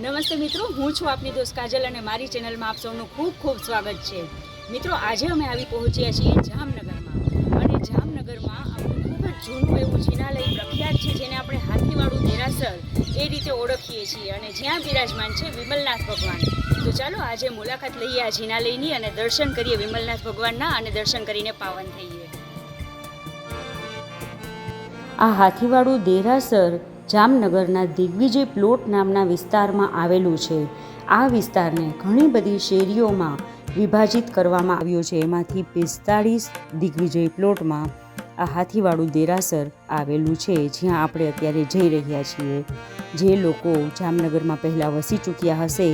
નમસ્તે મિત્રો, હું છું આપની દોસ્ત કાજલ અને મારી ચેનલમાં આપ સૌનું ખૂબ ખૂબ સ્વાગત છે. મિત્રો, આજે અમે આવી પહોંચ્યા છીએ જામનગરમાં અને જામનગરમાં આપણું ખૂબ જ જૂનું એવું જિનાલય પ્રખ્યાત છે, જેને આપણે હાથીવાળું દેરાસર એ રીતે ઓળખીએ છીએ અને જ્યાં બિરાજમાન છે વિમલનાથ ભગવાન. તો ચાલો, આજે મુલાકાત લઈએ આ જિનાલયની અને દર્શન કરીએ વિમલનાથ ભગવાનના અને દર્શન કરીને પાવન થઈએ. આ હાથીવાળું દેરાસર જામનગરના દિગ્વિજય પ્લોટ નામના વિસ્તારમાં આવેલું છે. આ વિસ્તારને ઘણી બધી શેરીઓમાં વિભાજિત કરવામાં આવ્યો છે. એમાંથી પિસ્તાળીસ દિગ્વિજય પ્લોટમાં આ હાથીવાળું દેરાસર આવેલું છે, જ્યાં આપણે અત્યારે જઈ રહ્યા છીએ. જે લોકો જામનગરમાં પહેલાં વસી ચૂક્યા હશે,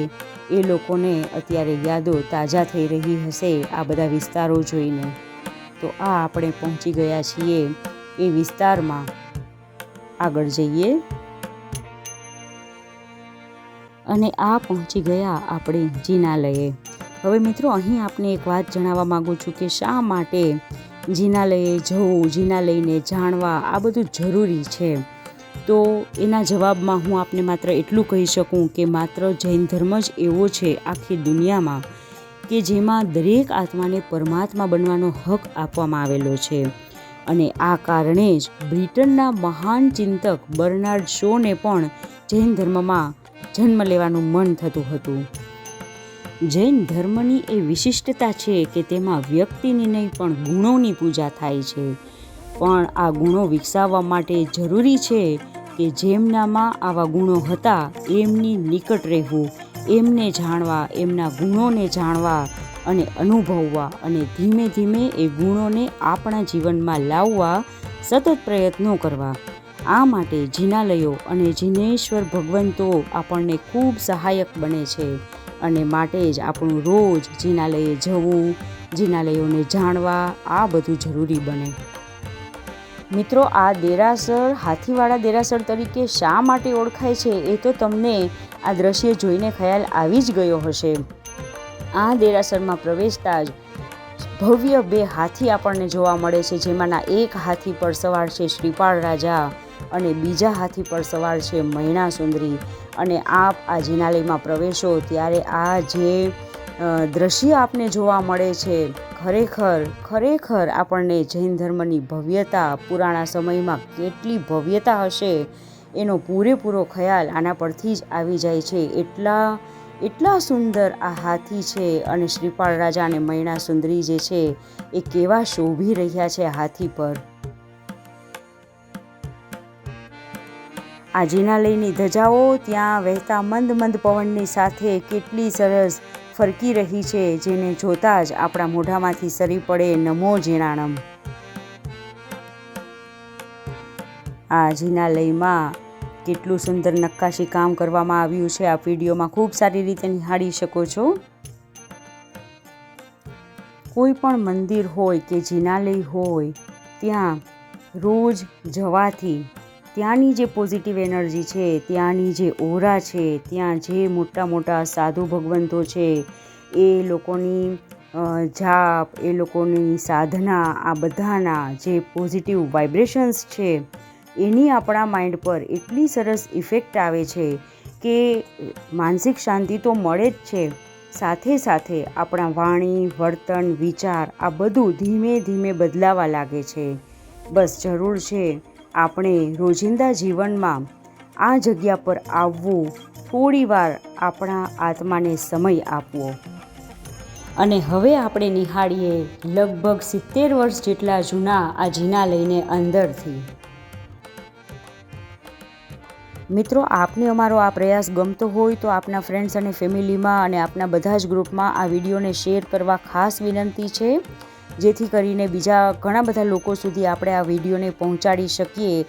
એ લોકોને અત્યારે યાદો તાજા થઈ રહી હશે આ બધા વિસ્તારો જોઈને. તો આ આપણે પહોંચી ગયા છીએ એ વિસ્તારમાં આગળ જઈએ. અને આ પહોંચી ગયા આપણે જિનાલયે. હવે મિત્રો, અહીં આપને એક વાત જણાવવા માગું છું કે શા માટે જિનાલયે જવું, જિનાલયને જાણવા આ બધું જરૂરી છે? તો એના જવાબમાં હું આપને માત્ર એટલું કહી શકું કે માત્ર જૈન ધર્મ જ એવો છે આખી દુનિયામાં કે જેમાં દરેક આત્માને પરમાત્મા બનવાનો હક આપવામાં આવેલો છે. અને આ કારણે જ બ્રિટનના મહાન ચિંતક બર્નાર્ડ શોને પણ જૈન ધર્મમાં જન્મ લેવાનું મન થતું હતું. જૈન ધર્મની એ વિશિષ્ટતા છે કે તેમાં વ્યક્તિની નહીં પણ ગુણોની પૂજા થાય છે. પણ આ ગુણો વિકસાવવા માટે જરૂરી છે કે જેમનામાં આવા ગુણો હતા એમની નિકટ રહેવું, એમને જાણવા, એમના ગુણોને જાણવા અને અનુભવવા અને ધીમે ધીમે એ ગુણોને આપણા જીવનમાં લાવવા સતત પ્રયત્નો કરવા. આ માટે જિનાલયો અને જિનેશ્વર ભગવંતો આપણને ખૂબ સહાયક બને છે અને માટે જ આપણું રોજ જિનાલયે જવું, જિનાલયોને જાણવા આ બધું જરૂરી બને. મિત્રો, આ દેરાસર હાથીવાળા દેરાસર તરીકે શા માટે ઓળખાય છે એ તો તમને આ દ્રશ્ય જોઈને ખ્યાલ આવી જ ગયો હશે. આ દેરાસરમાં પ્રવેશતા જ ભવ્ય બે હાથી આપણને જોવા મળે છે. જેમાંના એક હાથી પર સવાર છે શ્રીપાળ રાજા અને બીજા હાથી પર સવાર છે મૈણા સુંદરી. અને આપ આ જિનાલયમાં પ્રવેશો ત્યારે આ જે દ્રશ્ય આપને જોવા મળે છે, ખરેખર ખરેખર આપણને જૈન ધર્મની ભવ્યતા, પુરાણા સમયમાં કેટલી ભવ્યતા હશે એનો પૂરેપૂરો ખ્યાલ આના પરથી જ આવી જાય છે. એટલા એટલા સુંદર આ હાથી છે અને શ્રીપાળ રાજા અને મૈણા સુંદરી જે છે, એ કેવા શોભી રહ્યા છે હાથી પર. આ જિનાલયની ધજાઓ ત્યાં વહેતા મંદ મંદ પવનની સાથે કેટલી સરસ ફરકી રહી છે, જેને જોતા જ આપણા મોઢામાંથી સરી પડે નમો જીણાણમ આ જિનાલયમાં કેટલું સુંદર નક્કાશી કામ કરવામાં આવ્યું છે. આ વિડીયોમાં ખૂબ સારી રીતે નિહાળી શકો છો. કોઈ પણ મંદિર હોય કે જિનાલય હોય, ત્યાં રોજ જવાથી ત્યાંની જે પોઝિટિવ એનર્જી છે, ત્યાંની જે ઓરા છે, ત્યાં જે મોટા મોટા સાધુ ભગવંતો છે, એ લોકોની જાપ, એ લોકોની સાધના, આ બધાના જે પોઝિટિવ વાઇબ્રેશન્સ છે એની આપણા માઇન્ડ પર એટલી સરસ ઇફેક્ટ આવે છે કે માનસિક શાંતિ તો મળે જ છે. સાથે સાથે આપણા વાણી, વર્તન, વિચાર આ બધું ધીમે ધીમે બદલાવા લાગે છે. બસ જરૂર છે આપણે રોજિંદા જીવનમાં આ જગ્યા પર આવવું, થોડીવાર આપણા આત્માને સમય આપવો. અને હવે આપણે નિહાળીએ લગભગ સિત્તેર વર્ષ જેટલા જૂના આ લઈને અંદરથી. મિત્રો, આપને અમારો આ પ્રયાસ ગમતો હોય તો આપના ફ્રેન્ડ્સ અને ફેમિલીમાં અને આપના બધા જ ગ્રુપમાં આ વિડીયોને શેર કરવા ખાસ વિનંતી છે. જેથી કરીને બીજા ઘણા બધા લોકો સુધી આપણે આ વિડીયોને પહોંચાડી શકીએ.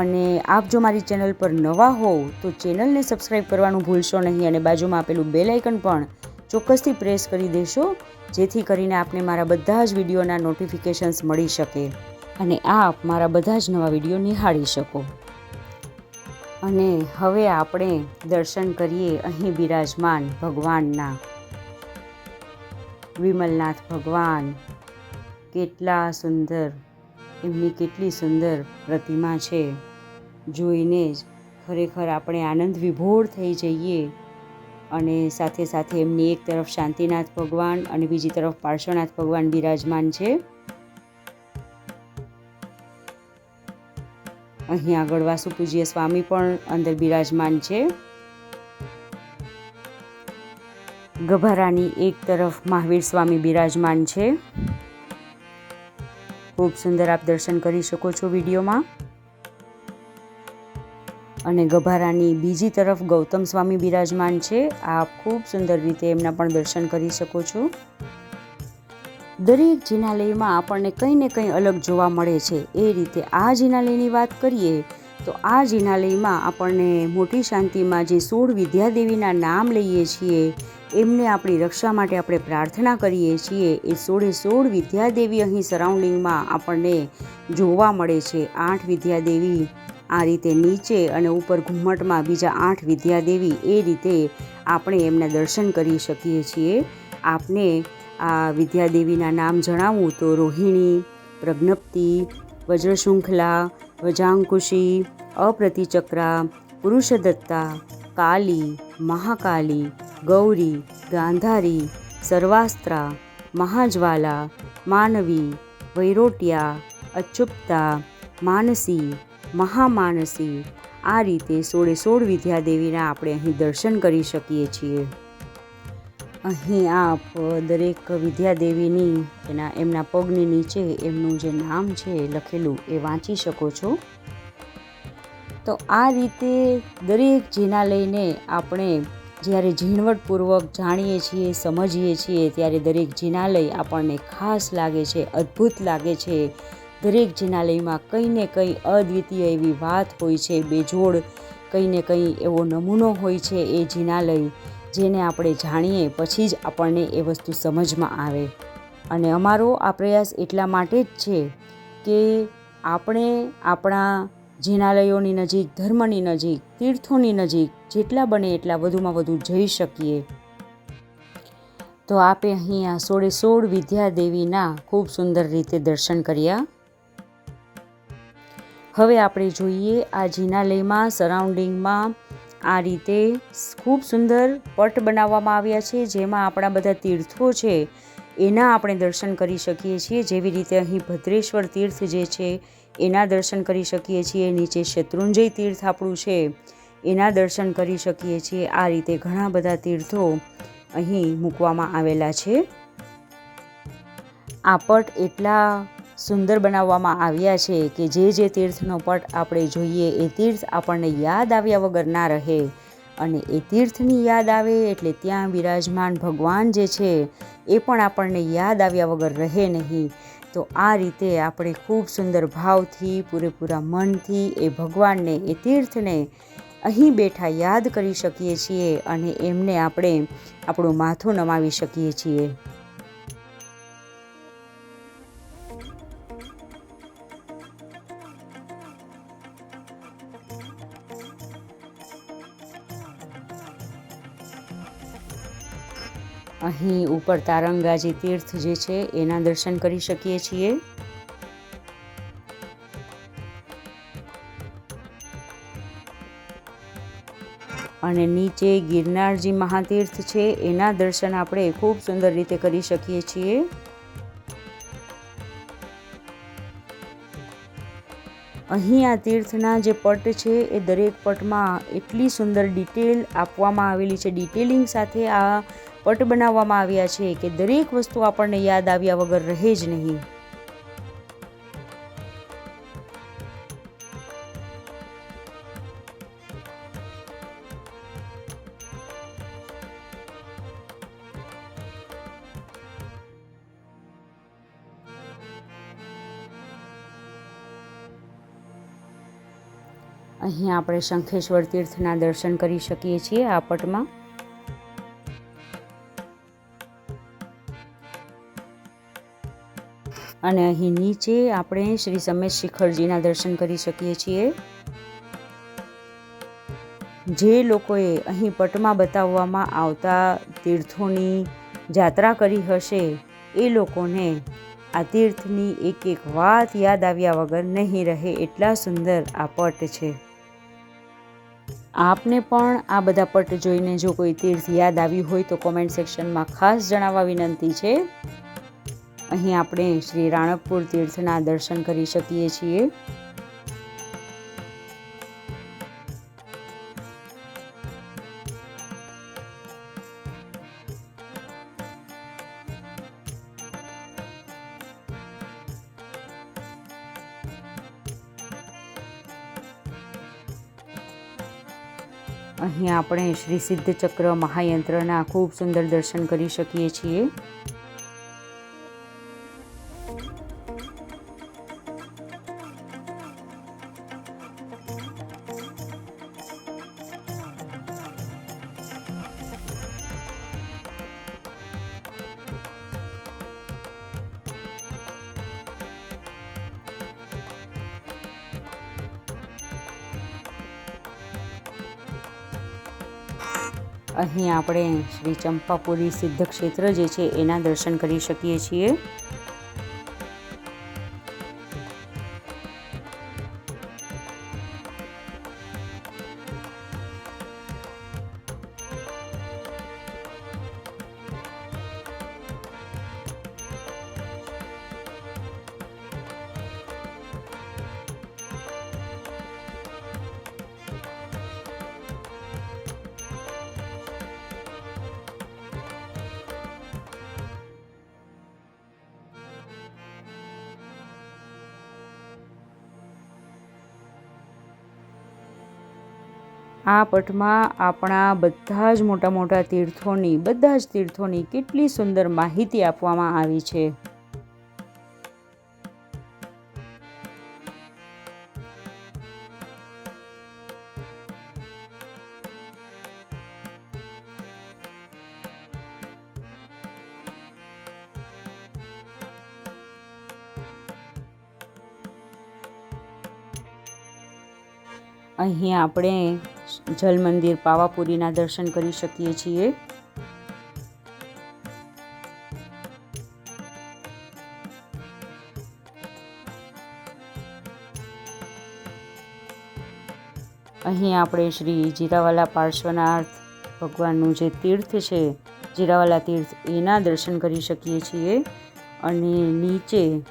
અને આપ જો મારી ચેનલ પર નવા હોવ તો ચેનલને સબસ્ક્રાઈબ કરવાનું ભૂલશો નહીં અને બાજુમાં આપેલું બેલ આઇકન પણ ચોક્કસથી પ્રેસ કરી દેશો, જેથી કરીને આપને મારા બધા જ વિડીયોના નોટિફિકેશન્સ મળી શકે અને આપ મારા બધા જ નવા વીડિયો નિહાળી શકો. અને હવે આપણે દર્શન કરીએ અહીં બિરાજમાન ભગવાનના. વિમલનાથ ભગવાન, કેટલા સુંદર, એમની કેટલી સુંદર પ્રતિમા છે. જોઈને જ ખરેખર આપણે આનંદ વિભોર થઈ જઈએ અને સાથે સાથે એમની એક તરફ શાંતિનાથ ભગવાન અને બીજી તરફ પાર્શ્વનાથ ભગવાન બિરાજમાન છે. અહીં આગળ વાસુ પૂજ્ય સ્વામી પણ અંદર બિરાજમાન છે. ગભારાની એક તરફ મહાવીર સ્વામી બિરાજમાન છે. ખૂબ સુંદર આપ દર્શન કરી શકો છો વિડીયોમાં. અને ગભારાની બીજી તરફ ગૌતમ સ્વામી બિરાજમાન છે. આપ ખૂબ સુંદર રીતે એમના પણ દર્શન કરી શકો છો. દરેક જિનાલયમાં આપણને કંઈ ને કંઈ અલગ જોવા મળે છે. એ રીતે આ જિનાલયની વાત કરીએ, તો આ જિનાલયમાં આપણને મોટી શાંતિમાં જે સોળ વિદ્યાદેવીના નામ લઈએ છીએ, એમને આપણી રક્ષા માટે આપણે પ્રાર્થના કરીએ છીએ, એ સોળે સોળ વિદ્યાદેવી અહીં સરાઉન્ડિંગમાં આપણને જોવા મળે છે. આઠ વિદ્યાદેવી આ રીતે નીચે અને ઉપર ઘુમ્મટમાં બીજા આઠ વિદ્યાદેવી એ રીતે આપણે એમના દર્શન કરી શકીએ છીએ. આપને આ વિદ્યાદેવીના નામ જણાવું તો રોહિણી, પ્રજ્ઞપ્તિ, વજ્રશૃંખલા, વજાંકુશી, અપ્રતિચક્રા, પુરુષદત્તા, કાલી, મહાકાલી, ગૌરી, ગાંધારી, સર્વાસ્ત્રા, મહાજ્વાલા, માનવી, વૈરોટિયા અચુપ્તા માનસી, મહામાનસી. આ રીતે સોળે સોળ વિદ્યાદેવીના આપણે અહીં દર્શન કરી શકીએ છીએ. અહીં આપ દરેક વિદ્યાદેવીની એના, એમના પગની નીચે એમનું જે નામ છે લખેલું એ વાંચી શકો છો. તો આ રીતે દરેક જેના લઈને આપણે જ્યારે ઝીણવટપૂર્વક જાણીએ છીએ, સમજીએ છીએ, ત્યારે દરેક જિનાલય આપણને ખાસ લાગે છે, અદ્ભુત લાગે છે. દરેક જિનાલયમાં કંઈ ને કંઈ અદ્વિતીય એવી વાત હોય છે, બેજોડ કંઈ ને કંઈ એવો નમૂનો હોય છે એ જિનાલય જેને આપણે જાણીએ પછી જ આપણને એ વસ્તુ સમજમાં આવે. અને અમારો આ પ્રયાસ એટલા માટે જ છે કે આપણે આપણા જિનાલયોની નજીક, ધર્મની નજીક, તીર્થોની નજીક જેટલા બને એટલા વધુમાં વધુ જઈ શકીએ. તો આપે અહીંયા સોળે સોળ વિદ્યાદેવીના ખૂબ સુંદર રીતે દર્શન કર્યા. હવે આપણે જોઈએ આ જિનાલયમાં, સરાઉન્ડિંગમાં આ રીતે ખૂબ સુંદર પટ બનાવવામાં આવ્યા છે, જેમાં આપણા બધા તીર્થો છે, એના આપણે દર્શન કરી શકીએ છીએ. જેવી રીતે અહીં ભદ્રેશ્વર તીર્થ જે છે, એના દર્શન કરી શકીએ છીએ. નીચે શત્રુંજય તીર્થ આપણું છે, એના દર્શન કરી શકીએ છીએ. આ રીતે ઘણા બધા તીર્થો અહીં મૂકવામાં આવેલા છે. આ પટ એટલા સુંદર બનાવવામાં આવ્યા છે કે જે જે તીર્થનો પટ આપણે જોઈએ એ તીર્થ આપણને યાદ આવ્યા વગર ના રહે. અને એ તીર્થની યાદ આવે એટલે ત્યાં બિરાજમાન ભગવાન જે છે એ પણ આપણને યાદ આવ્યા વગર રહે નહીં. તો આ રીતે આપણે ખૂબ સુંદર ભાવથી, પૂરેપૂરા મનથી એ ભગવાનને, એ તીર્થને અહીં બેઠા યાદ કરી શકીએ છીએ અને એમને આપણે આપણું માથું નમાવી શકીએ છીએ. અહીં ઉપર તારંગાજી તીર્થ જે છે, એના દર્શન કરી શકીએ છીએ. અને નીચે ગિરનારજી મહાતીર્થ છે, એના દર્શન આપણે ખૂબ સુંદર રીતે કરી શકીએ છીએ. અહીં આ તીર્થના જે પટ છે, એ દરેક પટમાં એટલી સુંદર ડિટેલ આપવામાં આવેલી છે. ડિટેલિંગ સાથે આ પટ બનાવવામાં આવ્યા છે કે દરેક વસ્તુ આપણને યાદ આવ્યા વગર રહે જ નહીં. અહીં આપણે શંખેશ્વર તીર્થના દર્શન કરી શકીએ છીએ આ પટમાં. અને અહીં નીચે આપણે શ્રી સમેશ શિખરજીના દર્શન કરી શકીએ છીએ. જે લોકોએ અહીં પટમાં બતાવવામાં આવતા તીર્થોની જાત્રા કરી હશે, એ લોકોને આ તીર્થની એક એક વાત યાદ આવ્યા વગર નહીં રહે એટલા સુંદર આ પટ છે. આપને પણ આ બધા પટ જોઈને જો કોઈ તીર્થ યાદ આવ્યું હોય તો કોમેન્ટ સેક્શનમાં ખાસ જણાવવા વિનંતી છે. અહીં આપણે શ્રી રાણકપુર તીર્થના દર્શન કરી શકીએ છીએ. અહીં આપણે શ્રી સિદ્ધ ચક્ર મહાયંત્રના ખૂબ સુંદર દર્શન કરી શકીએ છીએ. આપણે શ્રી ચંપાપુરી સિદ્ધ ક્ષેત્ર જે છે એના દર્શન કરી શકીએ છીએ. આ પટમાં આપણા બધા જ મોટા મોટા તીર્થોની, બધા જ તીર્થોની કેટલી સુંદર માહિતી આપવામાં આવી છે. અહીં આપણે જલ મંદિર પાવાપુરીના દર્શન કરી શકીએ છીએ. અહીં આપણે શ્રી જીરાવાલા પાર્શ્વનાથ ભગવાનનું જે તીર્થ છે, જીરાવાલા તીર્થ એના દર્શન કરી શકીએ છીએ. અને નીચે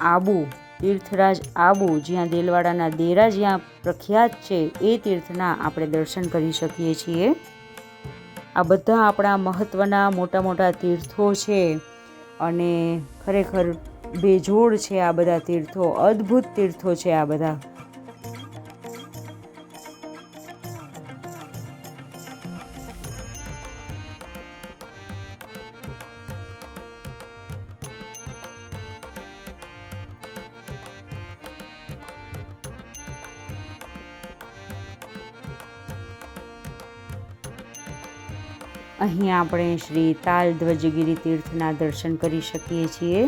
આબુ તીર્થરાજ આબુ, જ્યાં દેલવાડાના દેરા જ્યાં પ્રખ્યાત છે, એ તીર્થના આપણે દર્શન કરી શકીએ છીએ. આ બધા આપણા મહત્ત્વના મોટા મોટા તીર્થો છે અને ખરેખર બેજોડ છે આ બધા તીર્થો, અદ્ભુત તીર્થો છે આ બધા. આપણે શ્રી તાલ ધ્વજગીરી તીર્થના દર્શન કરી શકીએ છીએ.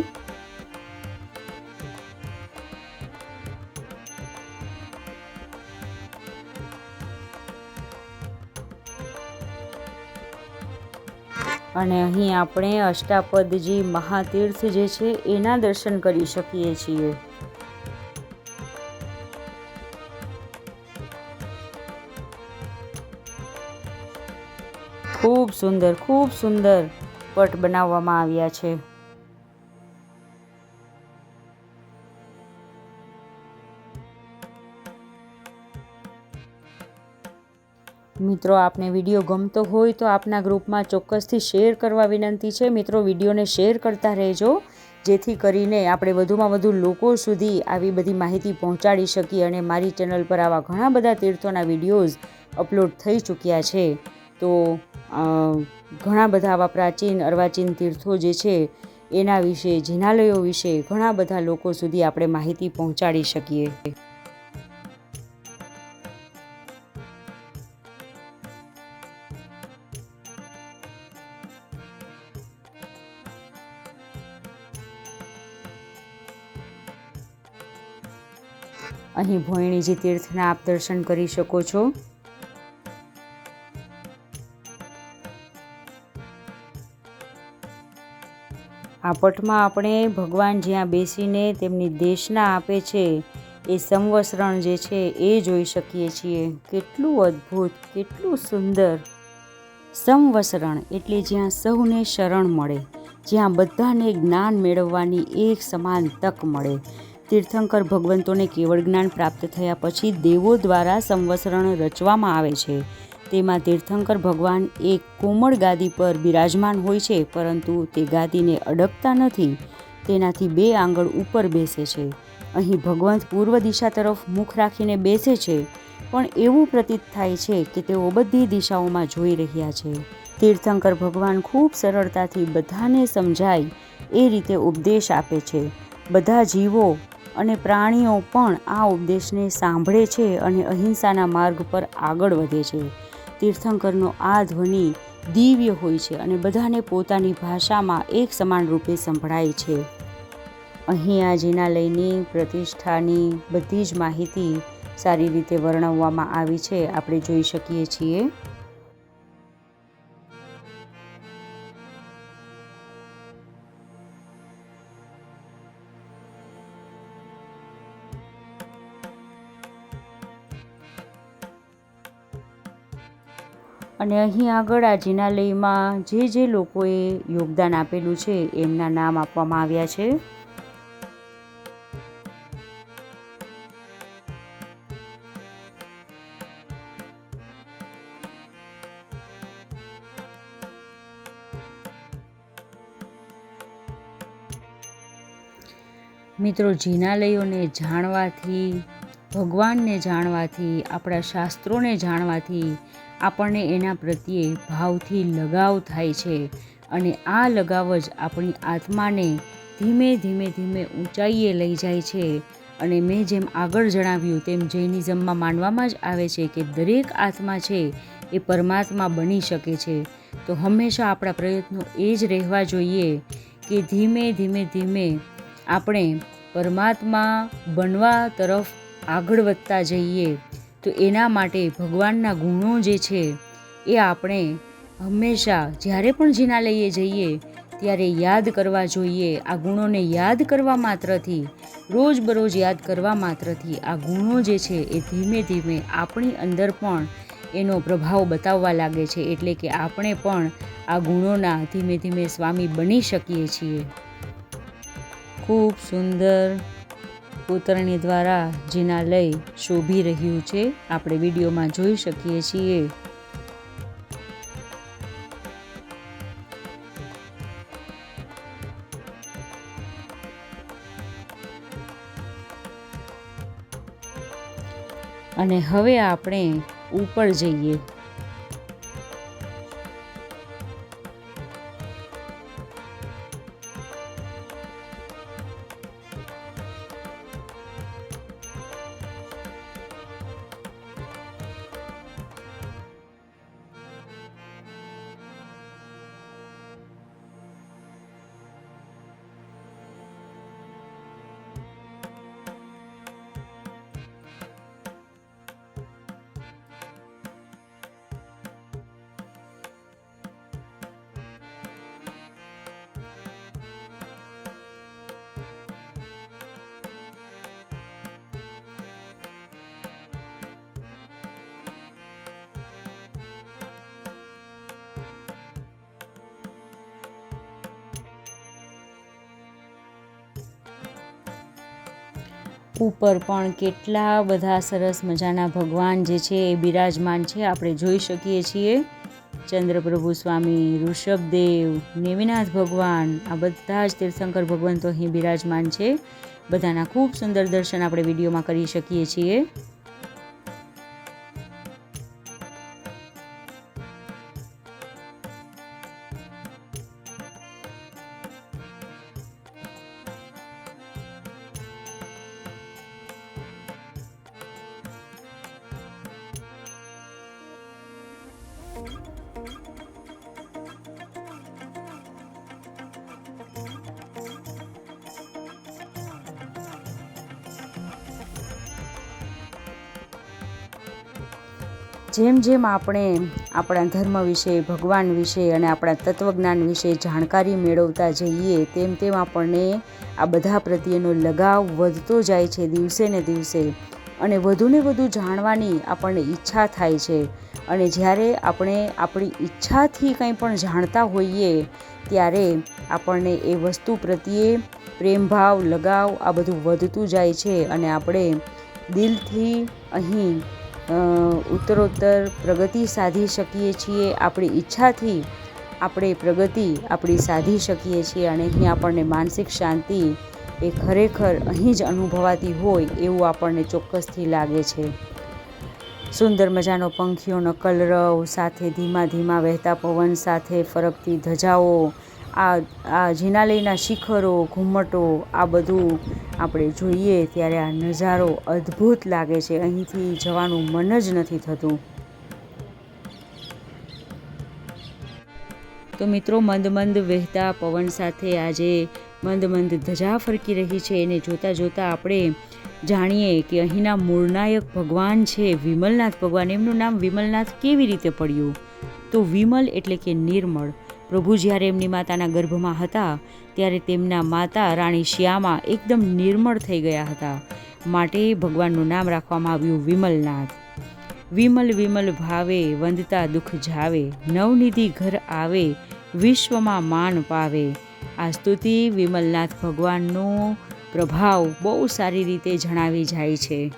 અને અહીં આપણે અષ્ટાપદજી મહાતીર્થ જે છે, એના દર્શન કરી શકીએ છીએ. ખૂબ સુંદર ખૂબ સુંદર પટ બનાવવામાં આવ્યા છે. મિત્રો, આપને વીડિયો ગમતો હોય તો આપના ગ્રુપમાં ચોક્કસથી શેર કરવા વિનંતી છે. મિત્રો, વિડીયોને શેર કરતા રહેજો, જેથી કરીને આપણે વધુમાં વધુ લોકો સુધી આવી બધી માહિતી પહોંચાડી શકીએ અને મારી ચેનલ પર આવા ઘણા બધા તીર્થોના વિડીયોઝ અપલોડ થઈ ચૂક્યા છે. તો ઘણા બધા આવા પ્રાચીન અર્વાચીન તીર્થો જે છે, એના વિશે, જિનાલયો વિશે ઘણા બધા લોકો સુધી આપણે માહિતી પહોંચાડી શકીએ. અહીં ભોયણીજી તીર્થના આપ દર્શન કરી શકો છો. આ પટમાં આપણે ભગવાન જ્યાં બેસીને તેમની દેશના આપે છે, એ સંવસરણ જે છે એ જોઈ શકીએ છીએ. કેટલું અદ્ભુત, કેટલું સુંદર. સંવસરણ એટલે જ્યાં સૌને શરણ મળે, જ્યાં બધાને જ્ઞાન મેળવવાની એક સમાન તક મળે. તીર્થંકર ભગવંતોને કેવળ જ્ઞાન પ્રાપ્ત થયા પછી દેવો દ્વારા સંવસરણ રચવામાં આવે છે. તેમાં તીર્થંકર ભગવાન એક કોમળ ગાદી પર બિરાજમાન હોય છે, પરંતુ તે ગાદીને અડકતા નથી. તેનાથી બે આંગળ ઉપર બેસે છે. અહીં ભગવંત પૂર્વ દિશા તરફ મુખ રાખીને બેસે છે, પણ એવું પ્રતીત થાય છે કે તેઓ બધી દિશાઓમાં જોઈ રહ્યા છે. તીર્થંકર ભગવાન ખૂબ સરળતાથી બધાને સમજાય, એ રીતે ઉપદેશ આપે છે. બધા જીવો અને પ્રાણીઓ પણ આ ઉપદેશને સાંભળે છે અને અહિંસાના માર્ગ પર આગળ વધે છે. તીર્થંકરનો આ ધ્વનિ દિવ્ય હોય છે અને બધાને પોતાની ભાષામાં એક સમાન રૂપે સંભળાય છે. અહીં આ જિનાલયની પ્રતિષ્ઠાની બધી જ માહિતી સારી રીતે વર્ણવવામાં આવી છે, આપણે જોઈ શકીએ છીએ. અને અહીં આગળ આ જિનાલયમાં જે જે લોકોએ યોગદાન આપેલું છે, એમના નામ આપવામાં આવ્યા છે. મિત્રો, જિનાલયોને જાણવાથી, ભગવાનને જાણવાથી, આપણા શાસ્ત્રોને જાણવાથી આપણને એના પ્રત્યે ભાવથી લગાવ થાય છે અને આ લગાવ જ આપણી આત્માને ધીમે ધીમે ધીમે ઊંચાઈએ લઈ જાય છે. અને મેં જેમ આગળ જણાવ્યું તેમ જૈનિઝમમાં માનવામાં જ આવે છે કે દરેક આત્મા છે એ પરમાત્મા બની શકે છે. તો હંમેશા આપણા પ્રયત્નો એ જ રહેવા જોઈએ કે ધીમે ધીમે ધીમે આપણે પરમાત્મા બનવા તરફ આગળ વધતા જઈએ. તો એના માટે ભગવાનના ગુણો જે છે એ આપણે હંમેશા જ્યારે પણ જિનાલયે જઈએ, ત્યારે યાદ કરવા જોઈએ. આ ગુણોને યાદ કરવા માત્રથી, રોજબરોજ યાદ કરવા માત્રથી આ ગુણો જે છે એ ધીમે ધીમે આપણી અંદર પણ એનો પ્રભાવ બતાવવા લાગે છે. એટલે કે આપણે પણ આ ગુણોના ધીમે ધીમે સ્વામી બની શકીએ છીએ. ખૂબ સુંદર કોતરણી દ્વારા જિનાલય શોભી રહ્યું છે. આપણે વિડીયોમાં જોઈ શકીએ છીએ. અને હવે આપણે ઉપર જઈએ. ઉપર પણ કેટલા બધા સરસ મજાના ભગવાન જે છે એ બિરાજમાન છે, આપણે જોઈ શકીએ છીએ. ચંદ્રપ્રભુ સ્વામી, ઋષભદેવ, નેમિનાથ ભગવાન, આ બધા જ તીર્થંકર ભગવાન તો અહીં બિરાજમાન છે. બધાના ખૂબ સુંદર દર્શન આપણે વિડીયોમાં કરી શકીએ છીએ. જેમ જેમ આપણે આપણા ધર્મ વિશે, ભગવાન વિશે અને આપણા તત્વજ્ઞાન વિશે જાણકારી મેળવતા જઈએ, તેમ તેમ આપણને આ બધા પ્રત્યેનો લગાવ વધતો જાય છે દિવસે ને દિવસે. અને વધુને વધુ જાણવાની આપણને ઈચ્છા થાય છે. અને જ્યારે આપણે આપણી ઈચ્છાથી કંઈ પણ જાણતા હોઈએ, ત્યારે આપણને એ વસ્તુ પ્રત્યે પ્રેમભાવ લગાવ આ બધું વધતું જાય છે અને આપણે દિલથી અહીં ઉત્તરોત્તર પ્રગતિ સાધી શકીએ છીએ આપણી ઈચ્છાથી, આપણે પ્રગતિ આપણી સાધી શકીએ છીએ અને અહીં આપણને માનસિક શાંતિ એ ખરેખર અહીં જ અનુભવાતી હોય એવું આપણને ચોક્કસથી લાગે છે. સુંદર મજાનો પંખીઓનો કલરવ, સાથે ધીમા ધીમા વહેતા પવન, સાથે ફરકતી ધજાઓ આ આ જિનાલયના શિખરો, ઘુમ્મટો, આ બધું આપણે જોઈએ ત્યારે આ નજારો અદ્ભુત લાગે છે. અહીંથી જવાનું મન જ નથી થતું. તો મિત્રો, મંદ મંદ વહેતા પવન સાથે આજે મંદ મંદ ધજા ફરકી રહી છે એને જોતાં જોતાં આપણે જાણીએ કે અહીંના મૂળનાયક ભગવાન છે વિમલનાથ ભગવાન. એમનું નામ વિમલનાથ કેવી રીતે પડ્યું? તો વિમલ એટલે કે નિર્મળ. પ્રભુ જ્યારે એમની માતાના ગર્ભમાં હતા, ત્યારે તેમના માતા રાણી શ્યામા એકદમ નિર્મળ થઈ ગયા હતા. માટે ભગવાનનું નામ રાખવામાં આવ્યું વિમલનાથ. વિમલ વિમલ ભાવે, વંદતા દુઃખ જાવે, નવનિધિ ઘર આવે, વિશ્વમાં માન પાવે. આ સ્તુતિ વિમલનાથ ભગવાનનો પ્રભાવ બહુ સારી રીતે જણાવી જાય છે.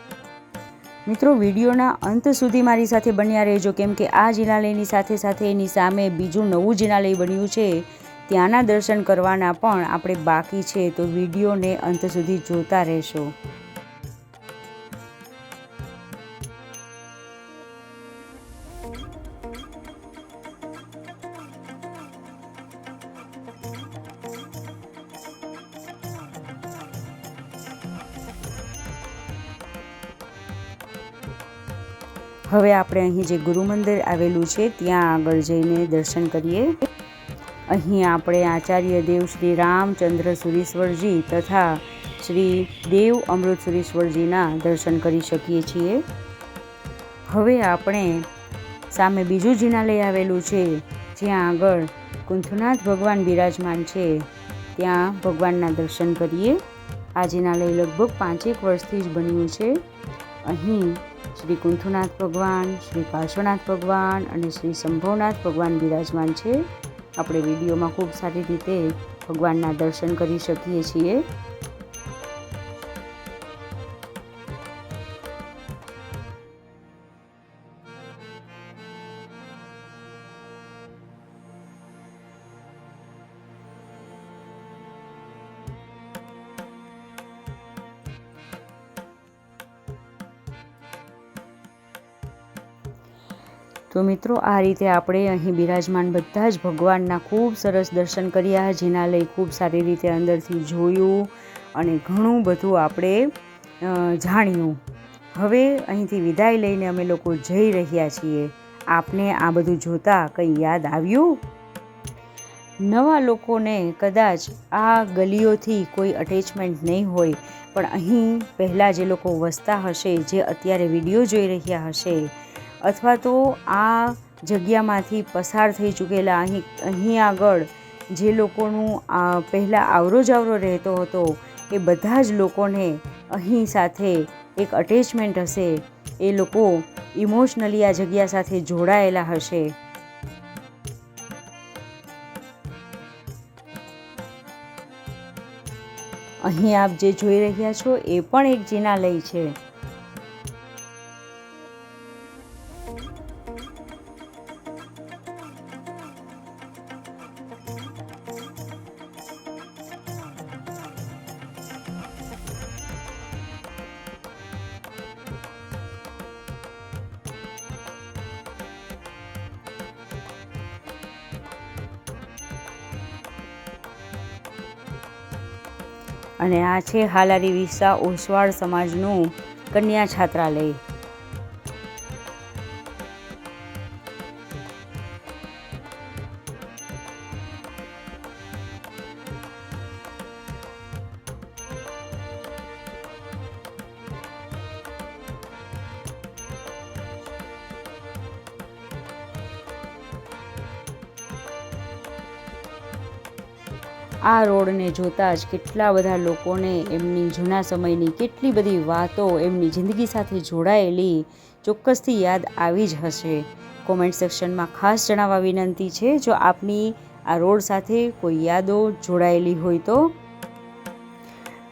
મિત્રો, વિડીયોના અંત સુધી મારી સાથે બન્યા રહેજો. કેમ કે આ જિનાલયની સાથે સાથે એની સામે બીજું નવું જિનાલય બન્યું છે. ત્યાંના દર્શન કરવાના પણ આપણે બાકી છે. તો વિડીયોને અંત સુધી જોતા રહેશો. હવે આપણે અહીં જે ગુરુ મંદિર આવેલું છે, ત્યાં આગળ જઈને દર્શન કરીએ. અહીં આપણે આચાર્ય દેવ શ્રી રામચંદ્ર સુરેશ્વરજી તથા શ્રી દેવ અમૃત સુરેશ્વરજીના દર્શન કરી શકીએ છીએ. હવે આપણે સામે બીજું જિનાલય આવેલું છે, જ્યાં આગળ કુંથનાથ ભગવાન બિરાજમાન છે, ત્યાં ભગવાનના દર્શન કરીએ. આ જિનાલય લગભગ પાંચેક વર્ષથી જ બન્યું છે. અહીં શ્રી કુંથુનાથ ભગવાન, શ્રી પાર્શ્વનાથ ભગવાન અને શ્રી શંભવનાથ ભગવાન બિરાજમાન છે. આપણે વિડીયોમાં ખૂબ સારી રીતે ભગવાનના દર્શન કરી શકીએ છીએ. તો મિત્રો, આ રીતે આપણે અહીં બિરાજમાન બધા જ ભગવાનના ખૂબ સરસ દર્શન કર્યા, જેના લઈ ખૂબ સારી રીતે અંદરથી જોયું અને ઘણું બધું આપણે જાણ્યું. હવે અહીંથી વિદાય લઈને અમે લોકો જઈ રહ્યા છીએ. આપને આ બધું જોતાં કંઈ યાદ આવ્યું? નવા લોકોને કદાચ આ ગલીઓથી કોઈ અટેચમેન્ટ નહીં હોય, પણ અહીં પહેલાં જે લોકો વસતા હશે, જે અત્યારે વીડિયો જોઈ રહ્યા હશે અથવા તો આ જગ્યામાંથી પસાર થઈ ચૂકેલા અહીં અહીં આગળ જે લોકોનું પહેલાં આવરો જાવરો રહેતો હતો, એ બધા જ લોકોને અહીં સાથે એક અટેચમેન્ટ હશે. એ લોકો ઇમોશનલી આ જગ્યા સાથે જોડાયેલા હશે. અહીં આપ જે જોઈ રહ્યા છો, એ પણ એક જિનાલય છે. અને આ છે હાલારી વિસા ઓસવાળ સમાજનું કન્યા છાત્રાલય. આ રોડને જોતાં જ કેટલા બધા લોકોને એમની જૂના સમયની કેટલી બધી વાતો એમની જિંદગી સાથે જોડાયેલી ચોક્કસથી યાદ આવી જ હશે. કોમેન્ટ સેક્શનમાં ખાસ જણાવવા વિનંતી છે, જો આપની આ રોડ સાથે કોઈ યાદો જોડાયેલી હોય તો.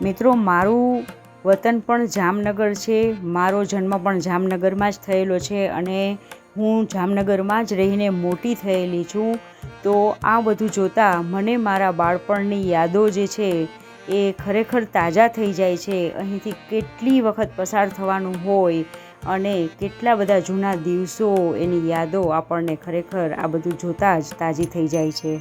મિત્રો, મારું વતન પણ જામનગર છે, મારો જન્મ પણ જામનગરમાં જ થયેલો છે અને હું જામનગરમાં જ રહીને મોટી થયેલી છું. તો આ બધું જોતાં મને મારા બાળપણની યાદો જે છે એ ખરેખર તાજા થઈ જાય છે. અહીંથી કેટલી વખત પસાર થવાનું હોય અને કેટલા બધા જૂના દિવસો એની યાદો આપણને ખરેખર આ બધું જોતાં જ તાજી થઈ જાય છે.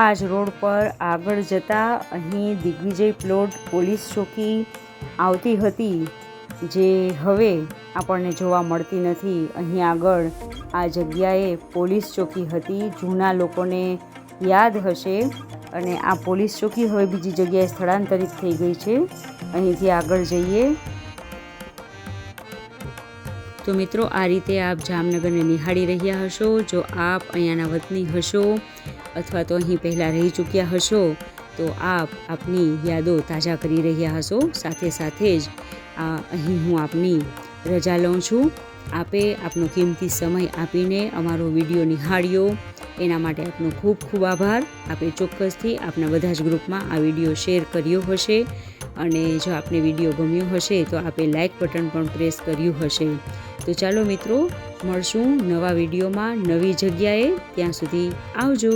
આ જ રોડ પર આગળ જતાં અહીં દિગ્વિજય પ્લોટ પોલીસ ચોકી આવતી હતી, જે હવે આપણને જોવા મળતી નથી. અહીં આગળ આ જગ્યાએ પોલીસ ચોકી હતી. જૂના લોકોને યાદ હશે અને આ પોલીસ ચોકી હવે બીજી જગ્યાએ સ્થળાંતરિત થઈ ગઈ છે. અહીંથી આગળ જઈએ. તો મિત્રો, આ રીતે આપ જામનગરને નિહાળી રહ્યા હશો. જો આપ અહીંયાના વતની હશો અથવા તો અહીં પહેલાં રહી ચૂક્યા હશો, તો આપ આપની યાદો તાજા કરી રહ્યા હશો. સાથે સાથે જ આ અહીં હું આપની રજા લઉં છું. આપે આપનો કિંમતી સમય આપીને અમારો વીડિયો નિહાળ્યો. એના માટે આપનો ખૂબ ખૂબ આભાર. આપે ચોક્કસથી આપના બધા જ ગ્રુપમાં આ વીડિયો શેર કર્યો હશે અને જો આપને વીડિયો ગમ્યો હશે, તો આપે લાઇક બટન પણ પ્રેસ કર્યું હશે. તો ચાલો મિત્રો મળશું નવા વિડીયોમાં નવી જગ્યાએ. ત્યાં સુધી આવજો.